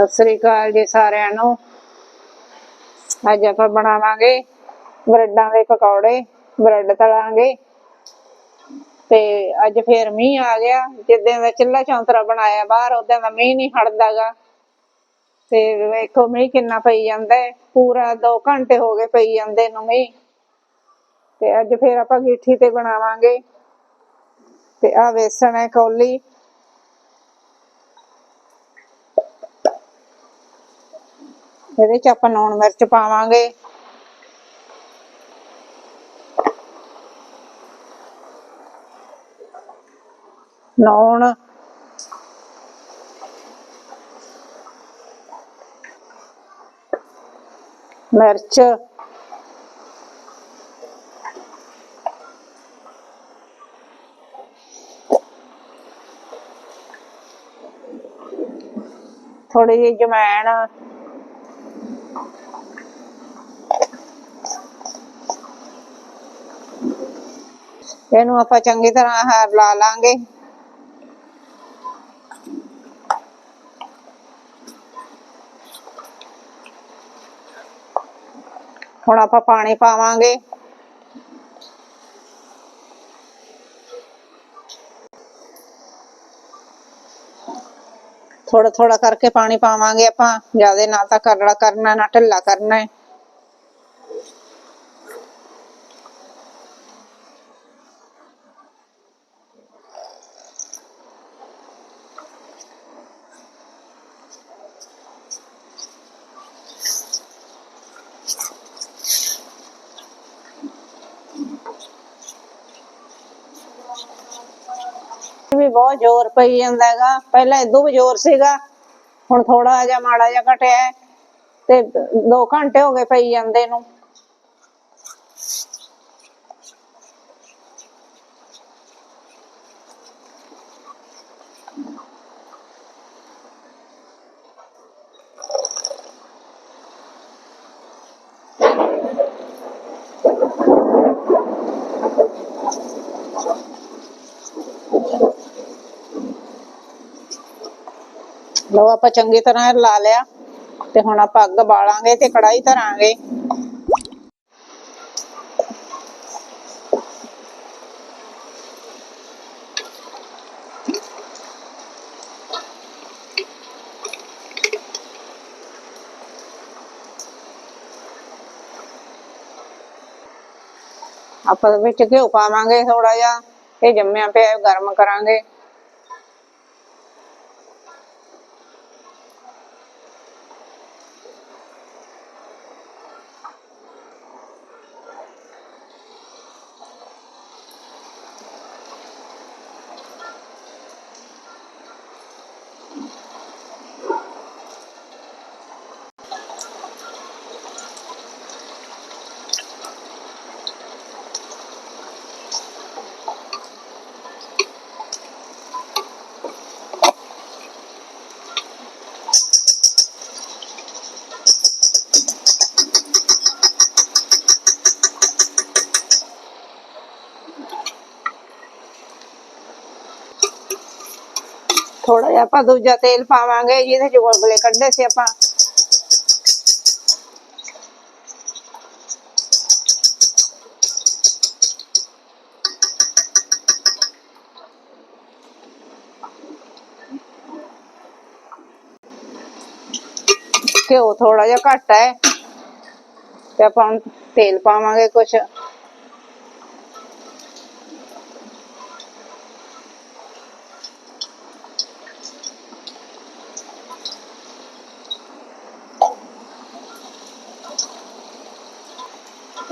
ਸਤਿ ਸ੍ਰੀ ਅਕਾਲ ਜੀ ਸਾਰਿਆਂ ਨੂੰ। ਅੱਜ ਆਪਾਂ ਬਣਾਵਾਂਗੇ ਬ੍ਰੈਡਾਂ ਦੇ ਪਕੌੜੇ, ਬ੍ਰੈਡ ਤਲਾਂਗੇ। ਤੇ ਅੱਜ ਫੇਰ ਮੀਂਹ ਆ ਗਿਆ। ਜਿੱਦਾਂ ਦਾ ਚਿੱਲਾ ਚੌਂਤਰਾ ਬਣਾਇਆ ਬਾਹਰ ਉਦਾਂ ਦਾ ਮੀਂਹ ਨਹੀਂ ਹਟਦਾਗਾ। ਤੇ ਵੇਖੋ ਮੀਂਹ ਕਿੰਨਾ ਪਈ ਜਾਂਦਾ ਪੂਰਾ 2 ਘੰਟੇ ਹੋ ਗਏ ਪਈ ਜਾਂਦੇ ਨੂੰ ਮੀਂਹ। ਤੇ ਅੱਜ ਫੇਰ ਆਪਾਂ ਗੀਠੀ ਤੇ ਬਣਾਵਾਂਗੇ। ਤੇ ਆ ਵੇਸਣ ਹੈ ਕੌਲੀ। ਇਹਦੇ ਚ ਆਪਾਂ ਲੂਣ ਮਿਰਚ ਪਾਵਾਂਗੇ। ਲੂਣ। ਮਿਰਚ। ਥੋੜੀ ਜਿਹੀ ਜਮੈਣ ਇਹਨੂੰ ਆਪਾਂ ਚੰਗੀ ਤਰ੍ਹਾਂ ਹਾਰ ਲਾ ਲਾਂਗੇ। ਹੁਣ ਆਪਾਂ ਪਾਣੀ ਪਾਵਾਂਗੇ। ਥੋੜਾ ਥੋੜਾ ਕਰਕੇ ਪਾਣੀ ਪਾਵਾਂਗੇ ਆਪਾਂ। ਜ਼ਿਆਦਾ ਨਾ ਤਾਂ ਕਰੜਾ ਕਰਨਾ, ਨਾ ਢਿੱਲਾ ਕਰਨਾ। ਹੈ ਬਹੁਤ ਜ਼ੋਰ ਪਈ ਜਾਂਦਾ ਹੈਗਾ। ਪਹਿਲਾਂ ਇਦੋਂ ਵੀ ਜ਼ੋਰ ਸੀਗਾ, ਹੁਣ ਥੋੜਾ ਜਿਹਾ ਮਾੜਾ ਜਿਹਾ ਘਟਿਆ ਹੈ ਤੇ 2 ਘੰਟੇ ਹੋ ਗਏ ਪਈ ਜਾਂਦੇ ਨੂੰ। ਲਓ ਆਪਾਂ ਚੰਗੀ ਤਰ੍ਹਾਂ ਲਾ ਲਿਆ ਤੇ ਹੁਣ ਆਪਾਂ ਅੱਗ ਬਾਲਾਂਗੇ ਤੇ ਕੜਾਈ ਧਰਾਂਗੇ। ਆਪਾਂ ਵਿੱਚ ਘਿਓ ਪਾਵਾਂਗੇ ਥੋੜਾ ਜਿਹਾ, ਇਹ ਜੰਮਿਆ ਪਿਆ ਗਰਮ ਕਰਾਂਗੇ। ਥੋੜਾ ਜਿਹਾ ਆਪਾਂ ਦੂਜਾ ਤੇਲ ਪਾਵਾਂਗੇ ਜਿਹਦੇ ਚ ਗੁਲਗੁਲੇ ਕੱਢੇ ਸੀ ਆਪਾਂ ਘਿਓ ਥੋੜਾ ਜਿਹਾ ਘੱਟ ਹੈ ਤੇ ਆਪਾਂ ਹੁਣ ਤੇਲ ਪਾਵਾਂਗੇ ਕੁਛ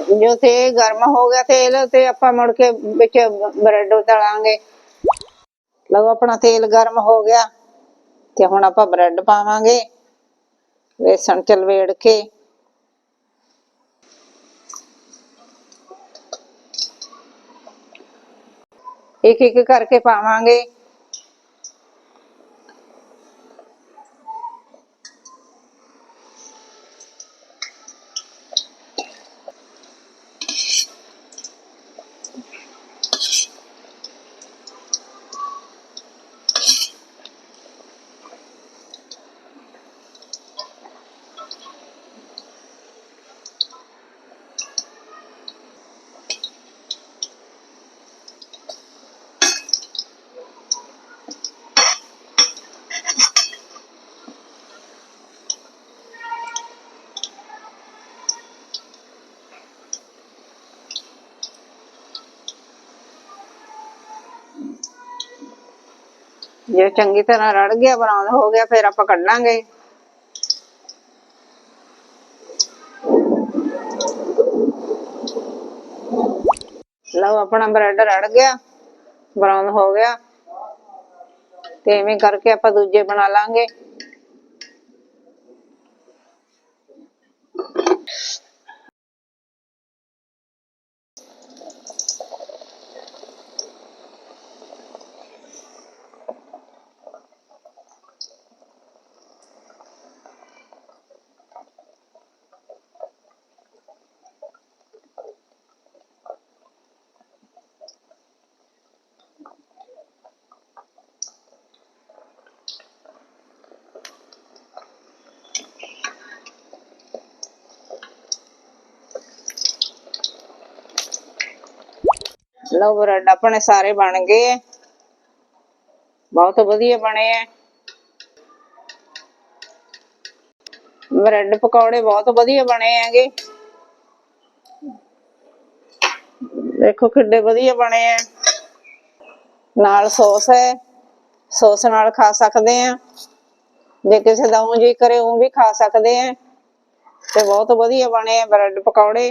ਜੋ ਤੇ ਗਰਮ ਹੋ ਗਿਆ ਤੇਲ ਤੇ ਆਪਾਂ ਮੁੜ ਕੇ ਵਿੱਚ ਬ੍ਰੈਡ ਤਲਾਂਗੇ। ਲਓ ਆਪਣਾ ਤੇਲ ਗਰਮ ਹੋ ਗਿਆ ਤੇ ਹੁਣ ਆਪਾਂ ਬ੍ਰੈਡ ਪਾਵਾਂਗੇ। ਵੇਸਣ ਚ ਲਵੇੜ ਕੇ। ਇੱਕ ਇੱਕ ਕਰਕੇ ਪਾਵਾਂਗੇ। ਜੇ ਚੰਗੀ ਤਰ੍ਹਾਂ ਰੜ ਗਿਆ ਬਰਾਊਨ ਹੋ ਗਿਆ, ਫਿਰ ਆਪਾਂ ਕੱਢਾਂਗੇ। ਲਓ, ਆਪਣਾ ਬ੍ਰੈਡ ਰੜ ਗਿਆ ਬਰਾਉਨ ਹੋ ਗਿਆ। ਤੇ ਇਵੇਂ ਕਰਕੇ ਆਪਾਂ ਦੂਜੇ ਬਣਾ ਲਾਂਗੇ। ਲਓ ਬ੍ਰੈਡ ਆਪਣੇ ਸਾਰੇ ਬਣ ਗਏ। ਬਹੁਤ ਵਧੀਆ ਬਣੇ ਹੈ ਬ੍ਰੈਡ ਪਕੌੜੇ ਬਹੁਤ ਵਧੀਆ ਬਣੇ ਹੈਗੇ। ਦੇਖੋ ਕਿੱਡੇ ਵਧੀਆ ਬਣੇ ਹੈ ਨਾਲ ਸੌਸ ਹੈ ਸੌਸ ਨਾਲ ਖਾ ਸਕਦੇ ਆ। ਜੇ ਕਿਸੇ ਦਾ ਊਂ ਜੀ ਕਰੇ ਉਹ ਵੀ ਖਾ ਸਕਦੇ ਆ। ਤੇ ਬਹੁਤ ਵਧੀਆ ਬਣੇ ਆ ਬ੍ਰੈਡ ਪਕੌੜੇ।